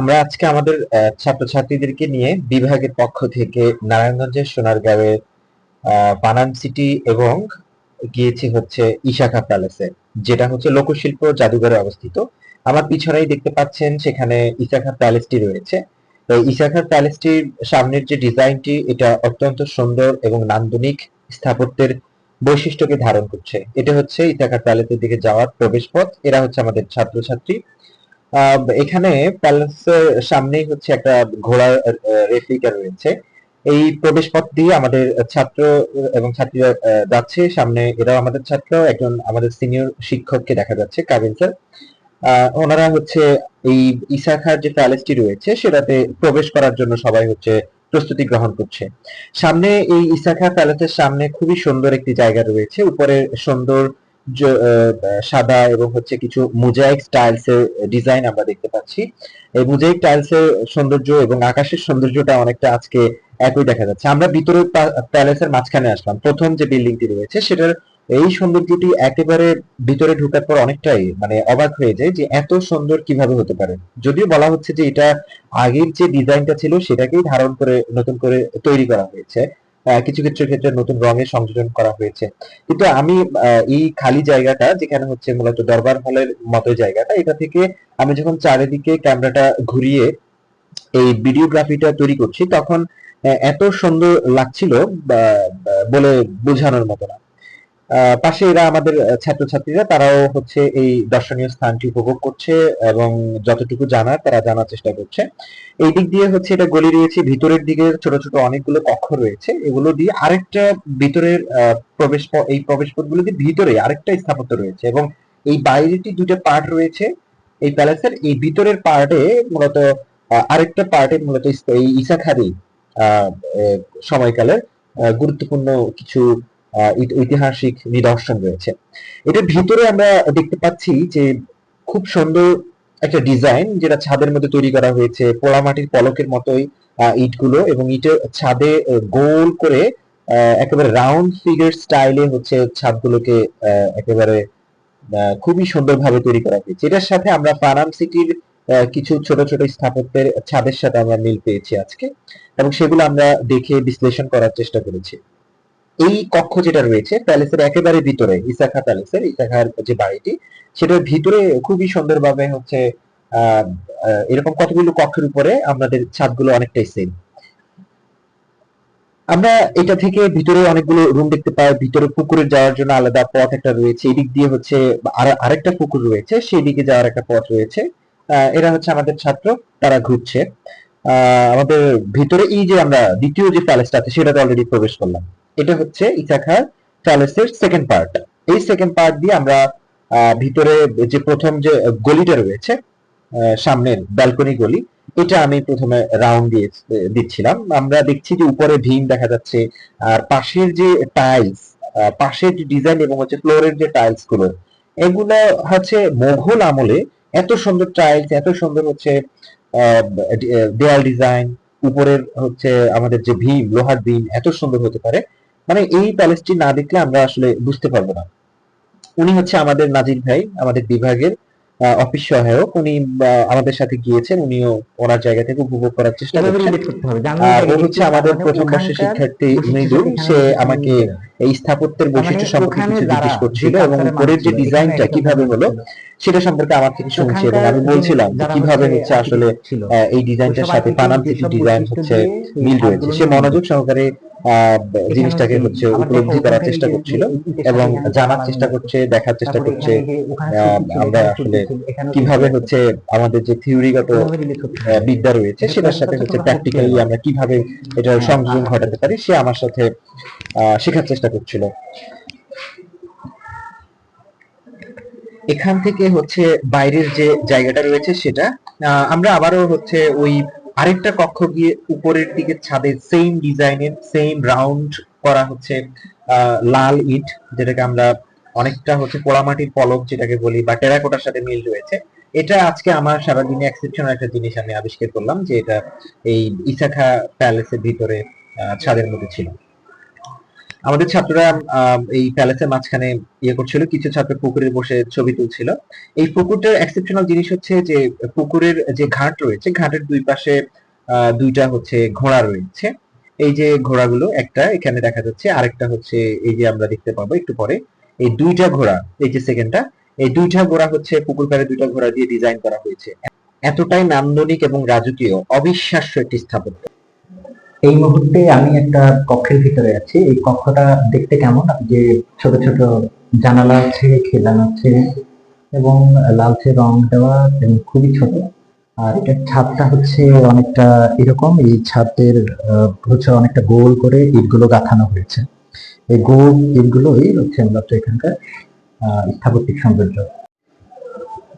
আমরা আজকে আমাদের ছাত্রছাত্রীদেরকে নিয়ে বিভাগের পক্ষ থেকে নারায়ণগঞ্জের সোনারগাঁওয়ের পানাম সিটি এবং গিয়েছি হচ্ছে ইশাখা প্যালেসে, যেটা হচ্ছে লোকশিল্প জাদুঘরে অবস্থিত। আমার পিছনেই দেখতে পাচ্ছেন সেখানে ইশাখা প্যালেসটি রয়েছে। তো ইশাখা প্যালেসটির সামনের যে ডিজাইনটি, এটা অত্যন্ত সুন্দর এবং নান্দনিক স্থাপত্যের বৈশিষ্ট্যকে ধারণ করছে। এটা হচ্ছে ইশাখা প্যালেসের দিকে যাওয়ার প্রবেশ পথ এরা হচ্ছে আমাদের ছাত্রছাত্রী। এখানে প্যালেসের সামনেই হচ্ছে একটা ঘোড়ার রেপ্লিকা রয়েছে। এই প্রবেশ পথ দিয়ে আমাদের ছাত্র এবং ছাত্রীরা যাচ্ছে। সামনে এরাও আমাদের ছাত্র, একজন আমাদের সিনিয়র শিক্ষককে দেখা যাচ্ছে, কাবিন স্যার। ওনারা হচ্ছে এই ইসাখার যে প্যালেসটি রয়েছে, সেটাতে প্রবেশ করার জন্য সবাই হচ্ছে প্রস্তুতি গ্রহণ করছে। সামনে এই ইসাখা প্যালেসের সামনে খুবই সুন্দর একটি জায়গা রয়েছে। উপরে সুন্দর সাদা এবং হচ্ছে কিছু মোজাইক স্টাইলস এর ডিজাইন আমরা দেখতে পাচ্ছি। এই মোজাইক টাইলস এর সৌন্দর্য এবং আকাশের সৌন্দর্যটা অনেকটা আজকে একই দেখা যাচ্ছে। আমরা ভিতরে প্যালেসের মাঝখানে আসলাম। প্রথম যে বিল্ডিংটি রয়েছে সেটার এই সৌন্দর্যটি একেবারে ভিতরে ঢোকার পর অনেকটাই মানে অবাক হয়ে যায় যে এত সুন্দর কীভাবে হতে পারে। যদিও বলা হচ্ছে যে এটা আগের যে ডিজাইনটা ছিল সেটাকেই ধারণ করে, নতুন করে তৈরি করা হয়েছে। কিছু কিছু ক্ষেত্রে নতুন রঙে সংযোজন করা হয়েছে। কিন্তু আমি এই খালি জায়গাটা যেখানে হচ্ছে মূলত দরবার হলের মতো জায়গাটা, এটা থেকে আমি যখন চারিদিকে ক্যামেরাটা ঘুরিয়ে এই ভিডিওগ্রাফিটা তৈরি করছি, তখন এত সুন্দর লাগছিল বলে বোঝানোর মতো না। পাশে এরা আমাদের ছাত্রছাত্রীরা, তারাও হচ্ছে এই দর্শনীয় স্থানটি উপভোগ করছে এবং যতটুকু জানার তারা জানার চেষ্টা করছে। এই দিক দিয়ে হচ্ছে এটা গলি রয়েছে ভিতরের দিকে ছোট ছোট অনেকগুলো কক্ষ রয়েছে। এগুলো দিয়ে আরেকটা ভিতরের প্রবেশ এই প্রবেশ পথগুলো দিয়ে ভিতরে আরেকটা স্থাপত্য রয়েছে এবং এই বাইরেটি দুটো পার্ট রয়েছে এই প্যালেসের। এই ভিতরের পার্টে মূলত আরেকটা পার্টে মূলত এই ইসাখারি সময়কালের গুরুত্বপূর্ণ কিছু ঐতিহাসিক নিদর্শন রয়েছে। এটার ভিতরে আমরা দেখতে পাচ্ছি যে খুব সুন্দর একটা ডিজাইন যেটা ছাদের মধ্যে তৈরি করা হয়েছে। পোড়ামাটির পলকের মতোই ইটগুলো এবং ইটের ছাদে গোল করে একেবারে রাউন্ড ফিগার স্টাইলে হচ্ছে ছাদগুলোকে একেবারে খুবই সুন্দরভাবে তৈরি করা হয়েছে। এটার সাথে আমরা পানাম সিটির কিছু ছোট ছোট স্থাপত্যের ছাদের সাথে আমরা মিল পেয়েছি আজকে এবং সেগুলো আমরা দেখে বিশ্লেষণ করার চেষ্টা করেছি। এই কক্ষ যেটা রয়েছে, প্যালেসের একেবারে ভিতরে ইসাখা প্যালেসের ইসাখার যে বাড়িটি, সেটার ভিতরে খুবই সুন্দরভাবে হচ্ছে এরকম কতগুলো কক্ষের উপরে আমাদের ছাদগুলো অনেকটাই সেম আমরা এটা থেকে ভিতরে অনেকগুলো রুম দেখতে পাই, ভিতরে পুকুরে যাওয়ার জন্য আলাদা পথ একটা রয়েছে, এদিক দিয়ে হচ্ছে আর- আরেকটা পুকুর রয়েছে সেই দিকে যাওয়ার একটা পথ রয়েছে। এরা হচ্ছে আমাদের ছাত্র, তারা ঘুরছে। আমাদের ভিতরে এই যে আমরা দ্বিতীয় যে প্যালেসটা আছে, সেটাতে অলরেডি প্রবেশ করলাম। এটা হচ্ছে ইসাখার প্যালেসের সেকেন্ড পার্ট এই সেকেন্ড পার্ট দিয়ে আমরা ভিতরে যে প্রথম যে গলিটা রয়েছে সামনের ব্যালকনি গলি, এটা আমি প্রথমে রাউন্ড দিয়ে দিচ্ছিলাম। আমরা দেখছি যে উপরে ভীম দেখা যাচ্ছে, আর পাশের যে টাইলস পাশের যে ডিজাইন এবং হচ্ছে ফ্লোরের যে টাইলসগুলো, এগুলো হচ্ছে মোঘল আমলে এত সুন্দর টাইলস এত সুন্দর হচ্ছে দেয়াল ডিজাইন উপরের হচ্ছে আমাদের যে ভীম, লোহার ভীম, এত সুন্দর হতে পারে। মানে এই প্যালেসটি না দেখলে আমরা আসলে বুঝতে পারব না। উনি হচ্ছে আমাদের নাজির ভাই আমাদের বিভাগের অফিস সহায়ক। উনি আমাদের সাথে গিয়েছেন। উনিও ওনার জায়গা থেকে উপভোগ করার চেষ্টা করছেন। ও হচ্ছে আমাদের প্রথম বর্ষের শিক্ষার্থী বৈশিষ্ট্য মৃদুল সে আমাকে এই স্থাপত্যের বৈশিষ্ট্য মানে সম্পর্কে কিছু জিজ্ঞেস করছিল এবং উপরের যে ডিজাইনটা কীভাবে হলো সেটা সম্পর্কে আমার থেকে শুনছি এবং আমি বলছিলাম কীভাবে হচ্ছে আসলে এই ডিজাইনটার সাথে পানাম ডিজাইন হচ্ছে মিল রয়েছে। সে মনোযোগ সহকারে জিনিসটাকে হচ্ছে উপলব্ধি করার চেষ্টা করছিল এবং জানার চেষ্টা করছে দেখার চেষ্টা করছে আমরা আসলে কীভাবে হচ্ছে আমাদের যে থিওরিগত বিদ্যা রয়েছে সেটার সাথে হচ্ছে প্র্যাকটিক্যালি আমরা কীভাবে এটার হ্যাঁ, সংযোজন ঘটাতে পারি সে আমার সাথে আহ, শেখার চেষ্টা করছিল। এখান থেকে হচ্ছে বাইরের যে জায়গাটা রয়েছে সেটা আহ, আমরা আবারও হচ্ছে ওই আরেকটা কক্ষ গিয়ে উপরের দিকে ছাদে সেম ডিজাইনের সেম রাউন্ড করা হচ্ছে লাল ইট, যেটাকে আমরা অনেকটা হচ্ছে পোড়ামাটির পলক যেটাকে বলি বা টেরাকোটার সাথে মিল রয়েছে। এটা আজকে আমার সারাদিনে এক্সেপশনাল একটা জিনিস আমি আবিষ্কার করলাম যে এটা এই ইসাখা প্যালেসের ভিতরে ছাদের মধ্যে ছিল। আমাদের ছাত্ররা এই প্যালেসের মাঝখানে ইয়ে করছিল, কিছু ছাত্র পুকুরে বসে ছবি তুলছিল। এই পুকুরটার এক্সেপশনাল জিনিস হচ্ছে যে, পুকুরের যে ঘাট রয়েছে, ঘাটের দুই পাশে দুইটা হচ্ছে ঘোড়া রয়েছে। এই যে ঘোড়াগুলো, একটা এখানে দেখা যাচ্ছে, আরেকটা হচ্ছে এই যে আমরা দেখতে পাবো একটু পরে। এই দুইটা ঘোড়া, এই যে সেকেন্ডটা এই দুইটা ঘোড়া হচ্ছে পুকুর পাড়ে দুইটা ঘোড়া দিয়ে ডিজাইন করা হয়েছে। এতটাই নান্দনিক এবং রাজকীয়, অবিশ্বাস্য একটি স্থাপত্য। এই মুহূর্তে আমি একটা কক্ষের ভিতরে আছি। এই কক্ষটা দেখতে কেমন? যে ছোট ছোট জানালা আছে খিলান আছে এবং লালচে রং দেওয়া এবং খুবই ছোট। আর এটার ছাদটা হচ্ছে অনেকটা এরকম। এই ছাদের হচ্ছে অনেকটা গোল করে ইটগুলো গাঁথানো হয়েছে। এই গোল ইটগুলোই হচ্ছে মূলত এখানকার আহ, স্থাপত্যিক সৌন্দর্য।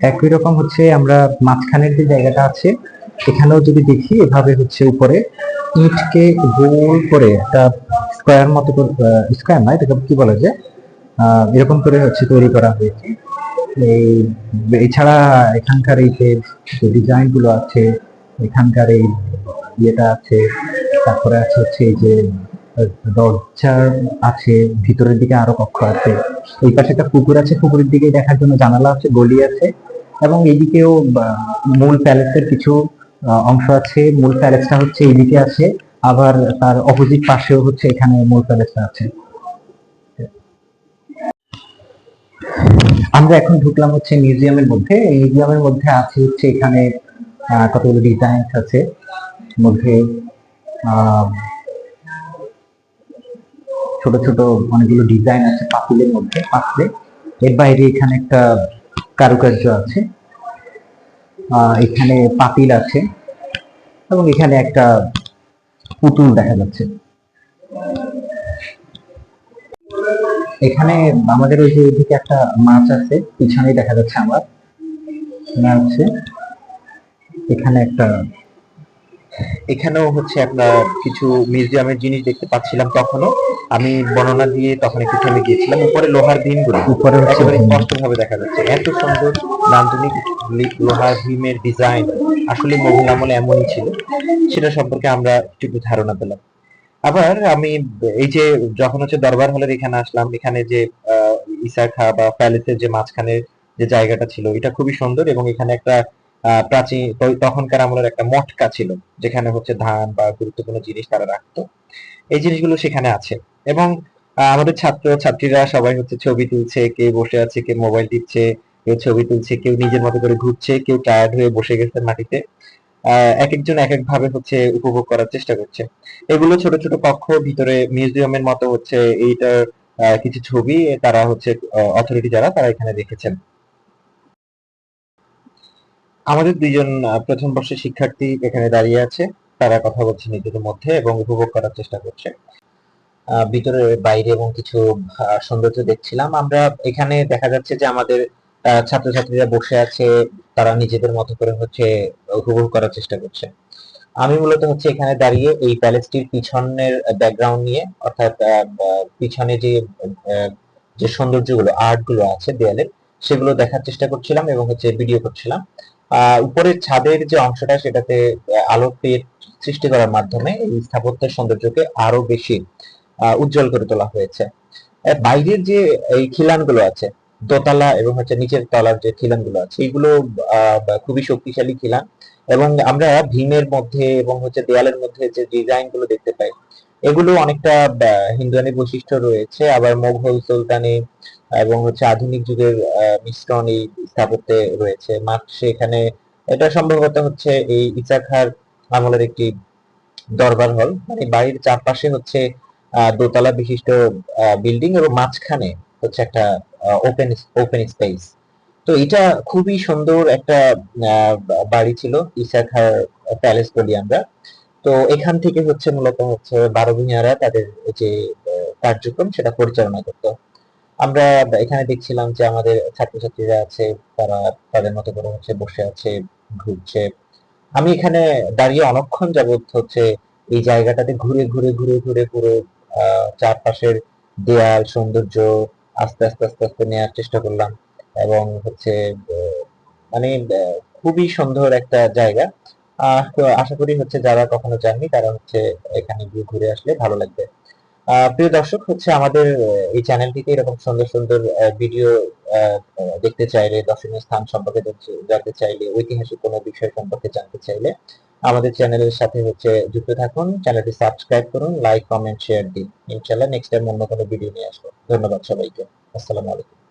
একই রকম হচ্ছে আমরা মাঝখানের যে জায়গাটা আছে এখানেও যদি দেখি এভাবে হচ্ছে উপরে ইটকে গোল করে একটা স্কোয়ার মতো স্কোয়ার নয় এটাকে কি বলা আহ, এরকম করে হচ্ছে তৈরি করা হয়েছে। এই এছাড়া এখানকার এই যে ডিজাইনগুলো আছে এখানকার এই ইয়েটা আছে তারপরে আছে হচ্ছে এই যে দরজার আছে ভিতরের দিকে আরও কক্ষ আছে। এই পাশে একটা পুকুর আছে পুকুরের দিকে দেখার জন্য জানালা আছে গলি আছে এবং এইদিকেও মূল প্যালেসের কিছু অংশ আছে, মূল প্যালেসটা হচ্ছে এইদিকে আছে, আবার তার অপোজিট পাশেও হচ্ছে এখানে মূল প্যালেসটা আছে। আমরা এখন ঢুকলাম হচ্ছে মিউজিয়ামের মধ্যে। মিউজিয়ামের মধ্যে আছে হচ্ছে এখানে কতগুলো ডিজাইন আছে। মধ্যে ছোট ছোট অনেকগুলো ডিজাইন আছে পাতিলের মধ্যে, পাতলে। এর বাইরে এখানে একটা কারুকার্য আছে। এখানে পাতিল আছে এবং এখানে একটা পুতুল দেখা যাচ্ছে। এখানে আমাদের ওই যে ওইদিকে একটা মাছ আছে পিছনেই দেখা যাচ্ছে আমার। হচ্ছে এখানে একটা এখানেও হচ্ছে আপনার কিছু মিউজিয়ামের জিনিস দেখতে পাচ্ছিলাম তখনও। আমি বর্ণনা দিয়ে তখন একটু থেমে গিয়েছিলাম। উপরে লোহার দিনগুলো উপরে হচ্ছে একেবারে স্পষ্ট ভাবে দেখা যাচ্ছে। এত সুন্দর। নান্দনিক লোহার ভীমের ডিজাইন আসলে মহিলা আমলে এমনই ছিল। সেটা সম্পর্কে আমরা একটু ধারণা পেলাম। আবার আমি এই যে যখন হচ্ছে দরবার হলের এখানে আসলাম এখানে যে আহ, ইসাখা বা প্যালেসের যে মাঝখানে যে জায়গাটা ছিল এটা খুবই সুন্দর এবং এখানে একটা প্রাচীন তখনকার আমলের একটা মটকা ছিল যেখানে হচ্ছে ধান বা গুরুত্বপূর্ণ জিনিস তারা রাখতো। এই জিনিসগুলো সেখানে আছে এবং আমাদের ছাত্র ছাত্রীরা সবাই হচ্ছে ছবি তুলছে কে বসে আছে কে মোবাইল টিপছে কেউ ছবি তুলছে, কেউ নিজের মতো করে ঘুরছে, কেউ টায়ার্ড হয়ে বসে গেছে মাটিতে। এক একজন এক এক ভাবে হচ্ছে উপভোগ করার চেষ্টা করছে। এগুলো ছোট ছোট কক্ষ, ভিতরে মিউজিয়ামের মতো হচ্ছে এইটার কিছু ছবি তারা হচ্ছে অথরিটি যারা, তারা এখানে রেখেছেন আমাদের দুইজন প্রথম বর্ষের শিক্ষার্থী এখানে দাঁড়িয়ে আছে। তারা কথা বলছে নিজেদের মধ্যে এবং উপভোগ করার চেষ্টা করছে। ভিতরে বাইরে এবং কিছু সৌন্দর্য দেখছিলাম। আমরা এখানে দেখা যাচ্ছে যে আমাদের ছাত্রছাত্রীরা বসে আছে, তারা নিজেদের মতো করে হচ্ছে উপভোগ করার চেষ্টা করছে। আমি মূলত হচ্ছে এখানে দাঁড়িয়ে এই প্যালেসটির পিছনের ব্যাকগ্রাউন্ড নিয়ে, অর্থাৎ পিছনে যে যে সৌন্দর্যগুলো আর্টগুলো আছে দেয়ালে, সেগুলো দেখার চেষ্টা করছিলাম এবং হচ্ছে ভিডিও করছিলাম। উপরের ছাদের যে অংশটা, সেটাতে আলোকের সৃষ্টি করার মাধ্যমে এই স্থাপত্যের সৌন্দর্যকে আরও বেশি উজ্জ্বল করে তোলা হয়েছে। বাইরের যে এই খিলানগুলো আছে দোতলা এবং হচ্ছে নিচের তলার যে খিলানগুলো আছে এগুলো খুবই শক্তিশালী খিলান। এবং আমরা ভীমের মধ্যে এবং হচ্ছে দেয়ালের মধ্যে যে ডিজাইনগুলো দেখতে পাই, এগুলো অনেকটা হিন্দুয়ানি বৈশিষ্ট্য রয়েছে। আবার মোগল সুলতানি এবং হচ্ছে আধুনিক যুগের মিশ্রণ এই স্থাপত্যে রয়েছে। মার্কসে এখানে এটা সম্ভবত হচ্ছে এই ইসাখার আমলের একটি দরবার হল। মানে বাড়ির চারপাশে হচ্ছে দোতলা বিশিষ্ট বিল্ডিং এবং মাঝখানে হচ্ছে একটা ওপেন ওপেন স্পেস তো এটা খুবই সুন্দর একটা বাড়ি ছিল, ইসাখার প্যালেস বলি আমরা। তো এখান থেকে হচ্ছে মূলত হচ্ছে বারো ভূঁইয়ারা তাদের যে কার্যক্রম, সেটা পরিচালনা করতো। আমরা এখানে দেখছিলাম যে আমাদের ছাত্রছাত্রীরা আছে, তারা তাদের মতো করে হচ্ছে বসে আছে, ঘুরছে। আমি এখানে দাঁড়িয়ে অনেকক্ষণ যাবত হচ্ছে এই জায়গাটাতে ঘুরে ঘুরে ঘুরে ঘুরে পুরো চারপাশের দেয়াল, সৌন্দর্য আস্তে আস্তে আস্তে আস্তে নেওয়ার চেষ্টা করলাম। এবং হচ্ছে মানে খুবই সুন্দর একটা জায়গা। তো আশা করি হচ্ছে যারা কখনো যাননি, তারা হচ্ছে এখানে গিয়ে ঘুরে আসলে ভালো লাগবে। প্রিয় দর্শক, হচ্ছে আমাদের এই চ্যানেলটিতে এরকম সুন্দর সুন্দর ভিডিও দেখতে চাইলে, দর্শনীয় স্থান সম্পর্কে জানতে- চাইলে, ঐতিহাসিক কোনো বিষয় সম্পর্কে জানতে চাইলে, আমাদের চ্যানেলের সাথে হচ্ছে যুক্ত থাকুন। চ্যানেলটি সাবস্ক্রাইব করুন লাইক কমেন্ট শেয়ার দিন। ইনশাল্লাহ নেক্সট টাইম অন্য কোনো ভিডিও নিয়ে আসব। ধন্যবাদ সবাইকে। আসসালামু আলাইকুম।